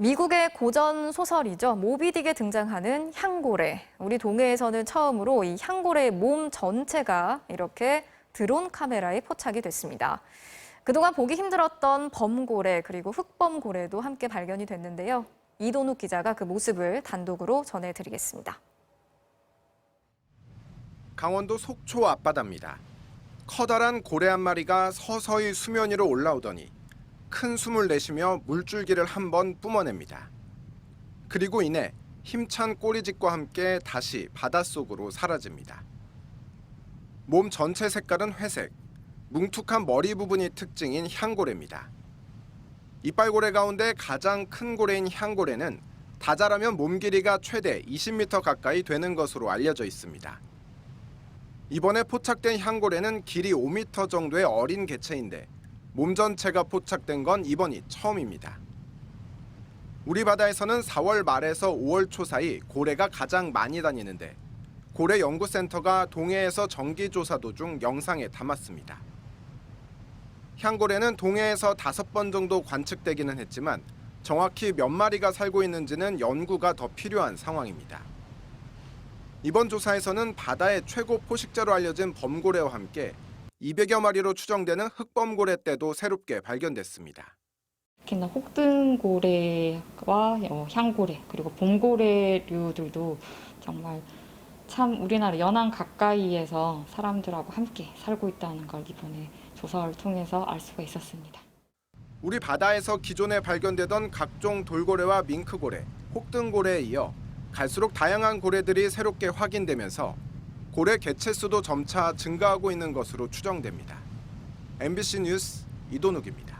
미국의 고전 소설이죠. 모비딕에 등장하는 향고래. 우리 동해에서는 처음으로 이 향고래의 몸 전체가 이렇게 드론 카메라에 포착이 됐습니다. 그동안 보기 힘들었던 범고래 그리고 흑범고래도 함께 발견이 됐는데요. 이동욱 기자가 그 모습을 단독으로 전해드리겠습니다. 강원도 속초 앞바다입니다. 커다란 고래 한 마리가 서서히 수면 위로 올라오더니 큰 숨을 내쉬며 물줄기를 한 번 뿜어냅니다. 그리고 이내 힘찬 꼬리짓과 함께 다시 바닷속으로 사라집니다. 몸 전체 색깔은 회색, 뭉툭한 머리 부분이 특징인 향고래입니다. 이빨고래 가운데 가장 큰 고래인 향고래는 다 자라면 몸 길이가 최대 20m 가까이 되는 것으로 알려져 있습니다. 이번에 포착된 향고래는 길이 5m 정도의 어린 개체인데 몸 전체가 포착된 건 이번이 처음입니다. 우리 바다에서는 4월 말에서 5월 초 사이 고래가 가장 많이 다니는데 고래 연구센터가 동해에서 정기 조사 도중 영상에 담았습니다. 향고래는 동해에서 다섯 번 정도 관측되기는 했지만 정확히 몇 마리가 살고 있는지는 연구가 더 필요한 상황입니다. 이번 조사에서는 바다의 최고 포식자로 알려진 범고래와 함께 200여 마리로 추정되는 흑범고래 떼도 새롭게 발견됐습니다. 특히나 혹등고래와 어, 향고래 그리고 봄고래류들도 정말 참 우리나라 연안 가까이에서 사람들하고 함께 살고 있다는 걸 이번에 조사를 통해서 알 수가 있었습니다. 우리 바다에서 기존에 발견되던 각종 돌고래와 밍크고래, 혹등고래에 이어 갈수록 다양한 고래들이 새롭게 확인되면서 고래 개체 수도 점차 증가하고 있는 것으로 추정됩니다. MBC 뉴스 이도욱입니다.